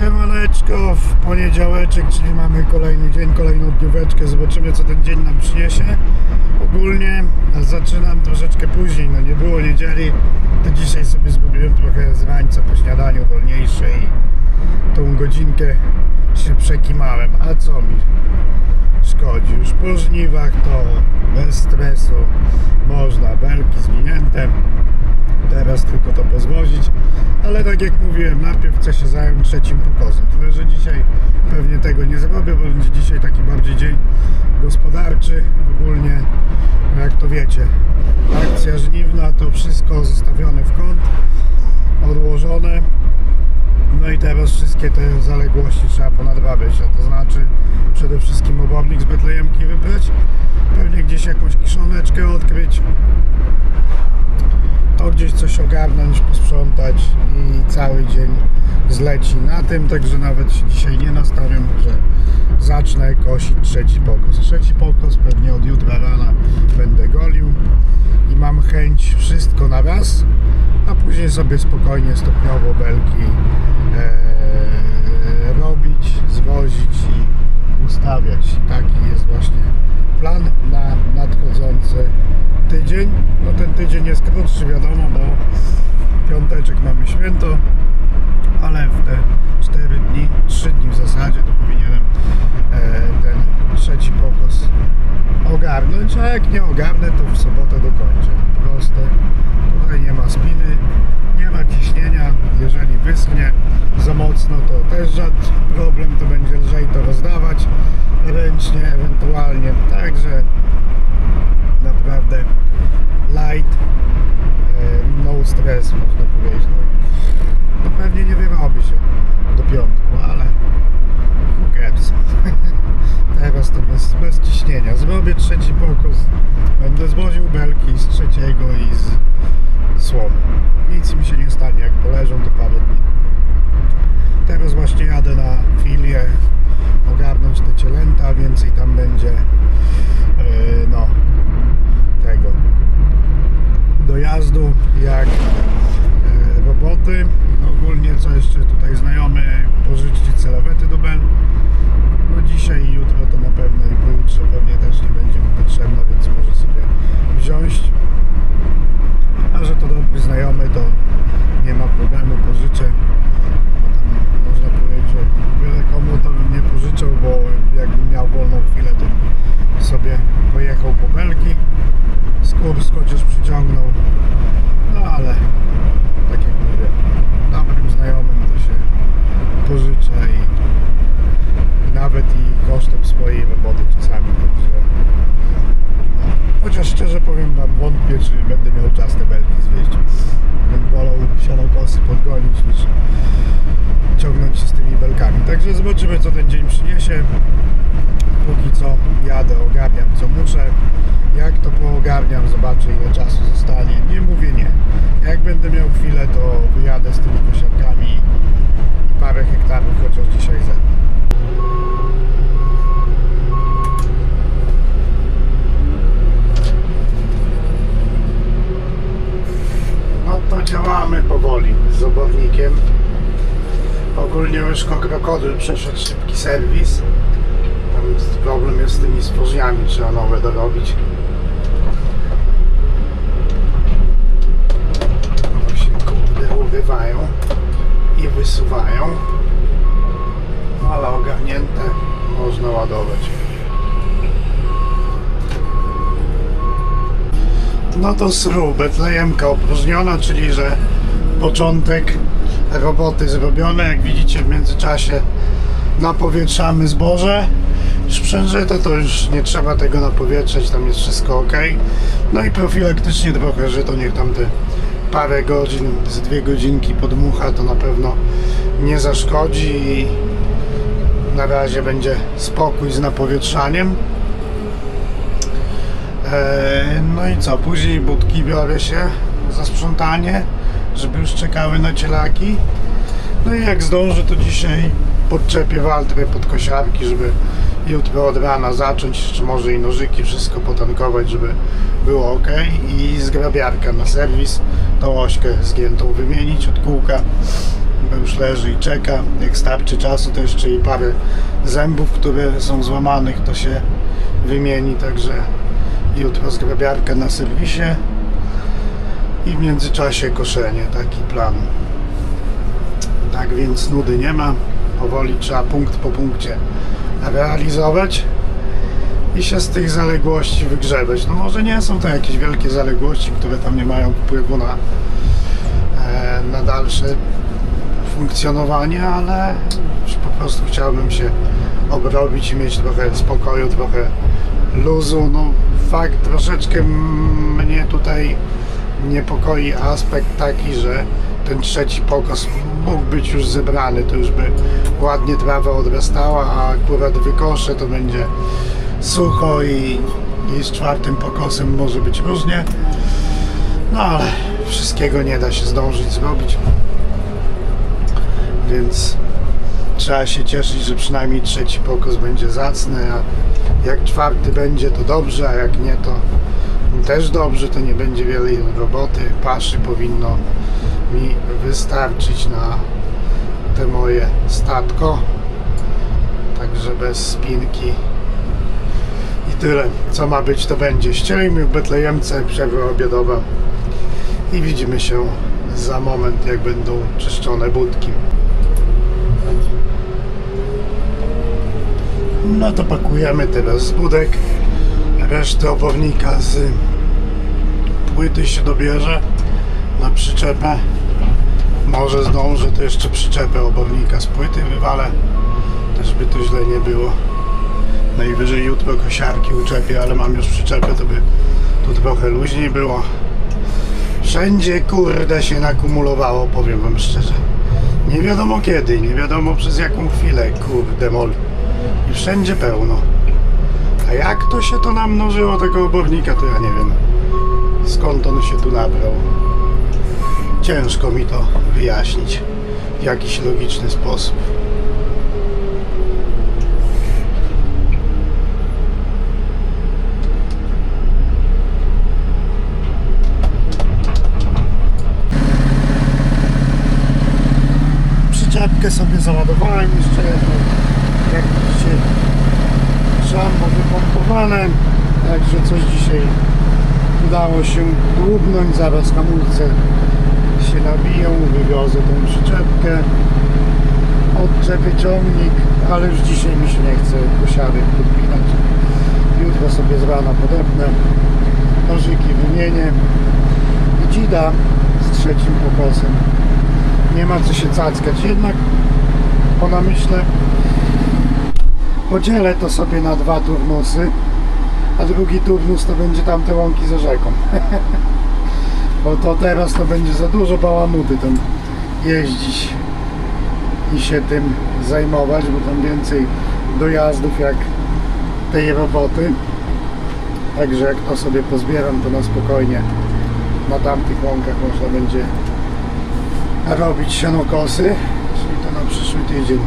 Siemaneczko, w poniedziałeczek, czyli mamy kolejny dzień, kolejną dnióweczkę, zobaczymy co ten dzień nam przyniesie. Ogólnie zaczynam troszeczkę później, no nie było niedzieli, to dzisiaj sobie zrobiłem trochę z rańca po śniadaniu wolniejsze i tą godzinkę się przekimałem, a co mi szkodzi? Już po żniwach to bez stresu można, belki to pozwozić, ale tak jak mówiłem, najpierw chcę się zająć trzecim pokazem, tyle że dzisiaj pewnie tego nie zrobię, bo będzie dzisiaj taki bardziej dzień gospodarczy, ogólnie jak to wiecie, akcja żniwna to wszystko zostawione w kąt, odłożone, no i teraz wszystkie te zaległości trzeba ponadrabiać, a to znaczy przede wszystkim obobnik z Betlejemki wybrać, pewnie gdzieś jakąś kiszoneczkę odkryć, ogarnąć, posprzątać i cały dzień zleci na tym, także nawet się dzisiaj nie nastawiam, że zacznę kosić trzeci pokos. Trzeci pokos pewnie od jutra rana będę golił i mam chęć wszystko na raz, a później sobie spokojnie, stopniowo belki e, robić, zwozić i ustawiać. Taki jest właśnie tydzień. No ten tydzień jest krótszy, wiadomo, bo piąteczek mamy święto, ale w te 4 dni, 3 dni w zasadzie, to powinienem e, ten trzeci pokos ogarnąć, a jak nie ogarnę, to w sobotę dokończę. Proste. Tutaj nie ma spiny, nie ma ciśnienia. Jeżeli wyschnie za mocno, to też żaden problem, to będzie lżej to rozdawać ręcznie ewentualnie. Także naprawdę light, stress można powiedzieć. No, no pewnie nie wyrobi się do piątku, ale who cares. Teraz to bez, bez ciśnienia. Zrobię trzeci pokos. Będę zwoził belki z trzeciego i z słomy. Nic mi się nie stanie, jak poleżą to parę dni. Teraz właśnie jadę na filię ogarnąć te cielęta, więcej tam będzie yy, no tego jak e, roboty. Ogólnie co jeszcze tutaj znajomy pożyczyć celowety do Bel. No dzisiaj i jutro to na pewno i pojutrze pewnie też nie będzie mi potrzebna, więc może sobie wziąć. A że to dobry znajomy, to nie ma problemu, pożyczę. Można powiedzieć, że byle komu to bym nie pożyczał, bo jakbym miał wolną chwilę, to sobie pojechał po belki. Skurs chociaż przyciągnął. No ale tak jak mówię, dobrym znajomym to się pożycza i, i nawet i kosztem swojej roboty czasami. Także no, chociaż szczerze powiem Czy będę miał czas te belki zwieść. Bym wolał sianokosy podgonić niż ciągnąć się z tymi belkami. Także zobaczymy co ten dzień przyniesie. Póki co jadę, ogarniam co muszę. Jak to poogarniam, zobaczę ile czasu zostanie. Nie mówię nie. Jak będę miał chwilę, to wyjadę z tymi kosiarkami i parę hektarów chociaż dzisiaj zetnę. No to działamy obornikiem. Ogólnie łyżko krokodyl przeszedł szybki serwis. Tam problem jest z tymi stworzeniami, trzeba nowe dorobić. One się kurde urywają i wysuwają. Ale ogarnięte można ładować. No to sru, Betlejemka opróżniona, czyli że początek roboty zrobione. Jak widzicie w międzyczasie napowietrzamy zboże. Sprzężyte to już nie trzeba tego napowietrzać, tam jest wszystko ok. No i profilaktycznie trochę, że to niech tam te parę godzin, z dwie godzinki podmucha, to na pewno nie zaszkodzi i na razie będzie spokój z napowietrzaniem. Eee, No i co, później budki biorę się za sprzątanie, żeby już czekały na cielaki. No i jak zdążę, to dzisiaj podczepię waltrę pod kosiarki, żeby jutro od rana zacząć, czy może i nożyki, wszystko potankować, żeby było ok. I zgrabiarka na serwis, tą ośkę zgiętą wymienić od kółka. bo już leży i czeka. Jak starczy czasu, to jeszcze i parę zębów, które są złamanych, to się wymieni. Także jutro zgrabiarka na serwisie i w międzyczasie koszenie. Taki plan. Tak więc nudy nie ma. Powoli trzeba punkt po punkcie realizować i się z tych zaległości wygrzebać. No może nie są to jakieś wielkie zaległości, które tam nie mają wpływu na, e, na dalsze funkcjonowanie, ale po prostu chciałbym się obrobić i mieć trochę spokoju, trochę luzu. No fakt troszeczkę mnie tutaj niepokoi aspekt taki, że ten trzeci pokos mógł być już zebrany, to już by ładnie trawa odrastała, a akurat wykosze to będzie sucho i, i z czwartym pokosem może być różnie. No ale wszystkiego nie da się zdążyć zrobić. Więc trzeba się cieszyć, że przynajmniej trzeci pokos będzie zacny, a jak czwarty będzie to dobrze, a jak nie to też dobrze, to nie będzie wiele roboty. Paszy powinno mi wystarczyć na te moje statko. Także bez spinki. I tyle. Co ma być, to będzie. Ścielimy w Betlejemce przerwa obiadowa i widzimy się za moment, jak będą czyszczone budki. No to pakujemy teraz z budek. Resztę obornika z płyty się dobierze na przyczepę. Może zdążę, to jeszcze przyczepę obornika z płyty wywalę. Też by to źle nie było. Najwyżej jutro kosiarki uczepię, ale mam już przyczepę, to by tu trochę luźniej było. Wszędzie kurde się nakumulowało, powiem wam szczerze. Nie wiadomo kiedy, nie wiadomo przez jaką chwilę, kurde mol. I wszędzie pełno. A jak to się to namnożyło tego obornika, to ja nie wiem. Skąd on się tu nabrał. Ciężko mi to wyjaśnić w jakiś logiczny sposób. Przyczepkę sobie załadowałem jeszcze jedną. Jak widzicie, szambo wypompowane. Także coś dzisiaj udało się dłubnąć. Zaraz hamulce się nabiją. Wywiozę tą przyczepkę. Odczepię ciągnik, ale już dzisiaj mi się nie chce posiadek podpinać. Jutro sobie z rana podepnę. Nożyki wymienię. I dzida z trzecim pokosem. Nie ma co się cackać. Jednak po namyśle podzielę to sobie na dwa turnusy, a drugi turnus to będzie tamte łąki za rzeką. Bo to teraz to będzie za dużo bałamuty tam jeździć i się tym zajmować, bo tam więcej dojazdów jak tej roboty. Także jak to sobie pozbieram, to na spokojnie na tamtych łąkach można będzie robić sianokosy, czyli to na przyszły tydzień.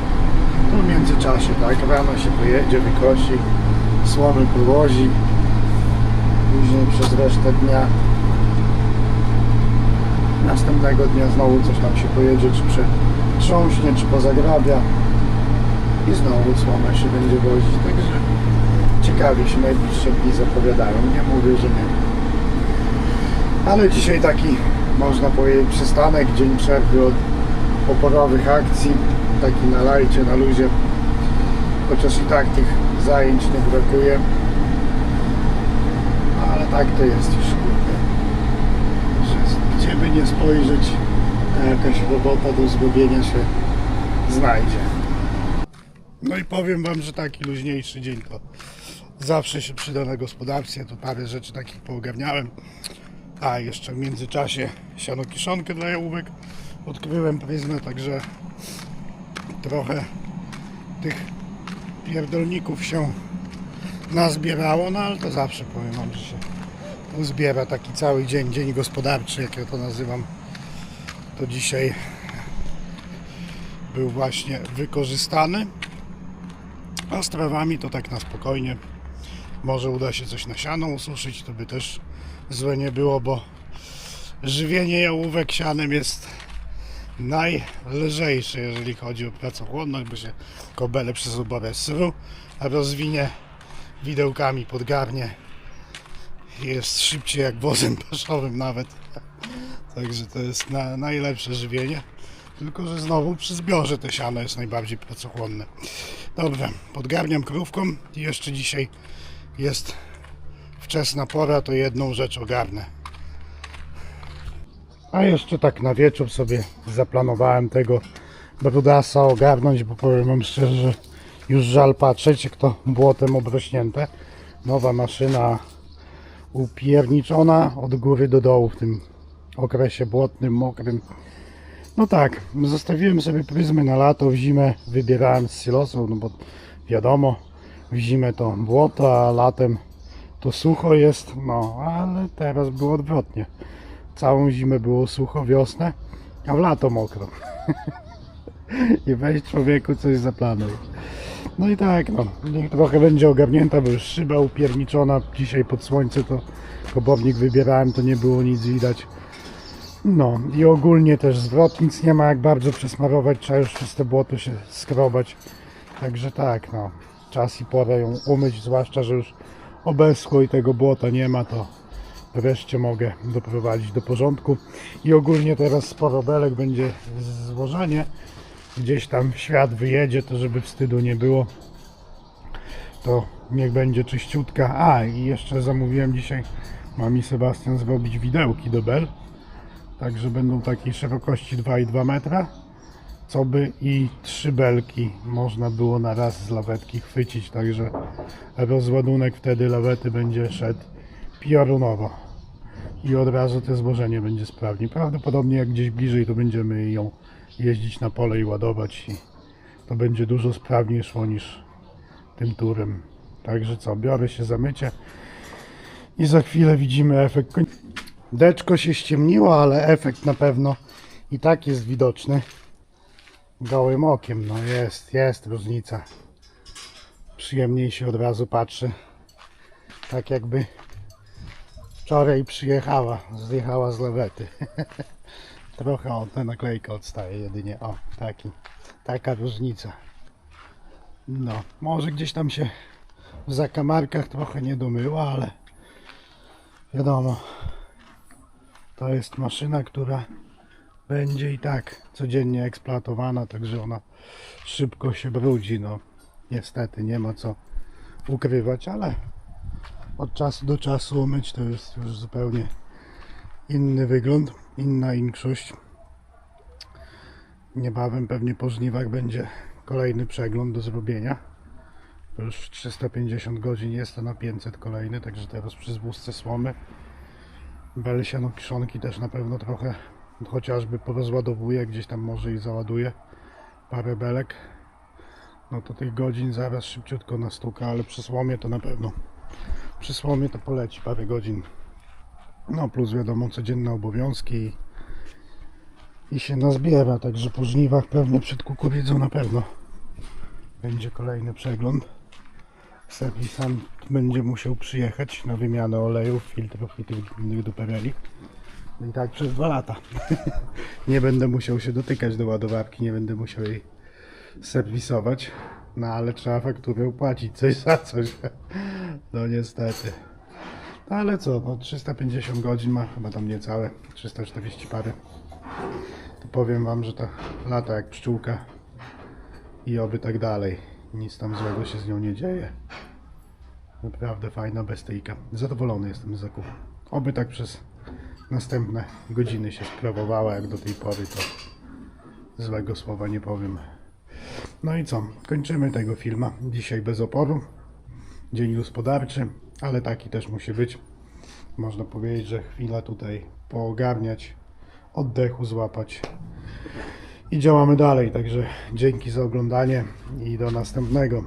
No w międzyczasie, tak, rano się pojedzie, wykosi, słomy powozi, później przez resztę dnia następnego dnia znowu coś tam się pojedzie, czy przetrząśnie, czy pozagrabia. I znowu słomę się będzie wozić, także ciekawie się najbliższe dni zapowiadają, nie mówię, że nie. Ale dzisiaj taki, można powiedzieć, przystanek, dzień przerwy od oporowych akcji, taki na lajcie, na luzie, chociaż i tak tych zajęć nie brakuje. Ale tak to jest już, by nie spojrzeć, to jakaś robota do zrobienia się znajdzie. No i powiem Wam, że taki luźniejszy dzień to zawsze się przyda na gospodarstwie, tu parę rzeczy takich poogarniałem. A jeszcze w międzyczasie siano kiszonkę dla jałówek odkryłem pryzmę, także trochę tych pierdolników się nazbierało, no ale to zawsze powiem wam, że się uzbiera taki cały dzień, dzień gospodarczy, jak ja to nazywam. To dzisiaj był właśnie wykorzystany. A z trawami to tak na spokojnie. Może uda się coś na siano ususzyć, to by też złe nie było, bo żywienie jałówek sianem jest najlżejszy, jeżeli chodzi o pracochłonność, bo się kobele przez oborę sru, rozwinie widełkami podgarnie. Jest szybciej jak wozem paszowym nawet. Także to jest na, najlepsze żywienie. Tylko, że znowu przy zbiorze te siano jest najbardziej pracochłonne. Dobrze, podgarniam krówką i jeszcze dzisiaj jest wczesna pora, to jedną rzecz ogarnę. A jeszcze tak na wieczór sobie zaplanowałem tego brudasa ogarnąć, bo powiem wam szczerze, że już żal patrzeć, jak to błotem obrośnięte. Nowa maszyna upierniczona od góry do dołu w tym okresie błotnym, mokrym. No tak, zostawiłem sobie pryzmy na lato, w zimę wybierałem z silosów, no bo wiadomo, w zimę to błoto, a latem to sucho jest, no ale teraz było odwrotnie. Całą zimę było sucho, wiosnę, a w lato mokro. I weź człowieku coś zaplanuj. No i tak, no, niech trochę będzie ogarnięta, bo już szyba upierniczona. Dzisiaj pod słońce to kobownik wybierałem, to nie było nic widać. No i ogólnie też zwrot, nic nie ma jak bardzo przesmarować, trzeba już przez te błoto się skrobać. Także tak, no, czas i pora ją umyć, zwłaszcza, że już obeschło i tego błota nie ma, to wreszcie mogę doprowadzić do porządku. I ogólnie teraz sporo belek będzie złożenie. Gdzieś tam świat wyjedzie, to żeby wstydu nie było. To niech będzie czyściutka. A i jeszcze zamówiłem dzisiaj, ma mi Sebastian zrobić widełki do bel. Także będą takiej szerokości 2,2 metra. Co by i trzy belki można było na raz z lawetki chwycić. Także rozładunek wtedy lawety będzie szedł piorunowo. I od razu to złożenie będzie sprawniej. Prawdopodobnie jak gdzieś bliżej to będziemy ją jeździć na pole i ładować i to będzie dużo sprawniej szło niż tym turem. Także co, biorę się za mycie i za chwilę widzimy efekt. Deczko się ściemniło, ale efekt na pewno i tak jest widoczny gołym okiem. No jest, jest różnica. Przyjemniej się od razu patrzy. Tak jakby wczoraj przyjechała, zjechała z lewety. Trochę o, ta naklejka odstaje jedynie. O, taki, taka różnica. No, może gdzieś tam się w zakamarkach trochę nie domyła, ale wiadomo, to jest maszyna, która będzie i tak codziennie eksploatowana, także ona szybko się brudzi. No, niestety nie ma co ukrywać, ale od czasu do czasu umyć to jest już zupełnie inny wygląd, inna większość. Niebawem pewnie po żniwach będzie kolejny przegląd do zrobienia. To już 350 godzin jest, na 500 kolejny, także teraz przy zwózce słomy. Belsiano kiszonki też na pewno trochę chociażby porozładowuję, gdzieś tam może i załaduję parę belek. No to tych godzin zaraz szybciutko nastuka, ale przy słomie to na pewno. Przy słomie to poleci parę godzin. No plus wiadomo codzienne obowiązki i, się nazbiera, także po żniwach pewnie przed kukurydzą na pewno będzie kolejny przegląd. Serwisant będzie musiał przyjechać na wymianę olejów, filtrów i tych innych dupereli. No I tak przez dwa lata. nie będę musiał się dotykać do ładowarki, nie będę musiał jej serwisować. No ale trzeba fakturę upłacić coś za coś. No niestety. Ale co, no 350 godzin ma, chyba tam niecałe, 340 parę. To powiem wam, że ta lata jak pszczółka i oby tak dalej. Nic tam złego się z nią nie dzieje. Naprawdę fajna bestyjka. Zadowolony jestem z zakupu. Oby tak przez następne godziny się sprawowała jak do tej pory, to złego słowa nie powiem. No i co? Kończymy tego filma. Dzisiaj bez oporu. Dzień gospodarczy, ale taki też musi być. Można powiedzieć, że chwila tutaj poogarniać, oddechu złapać i działamy dalej. Także dzięki za oglądanie i do następnego.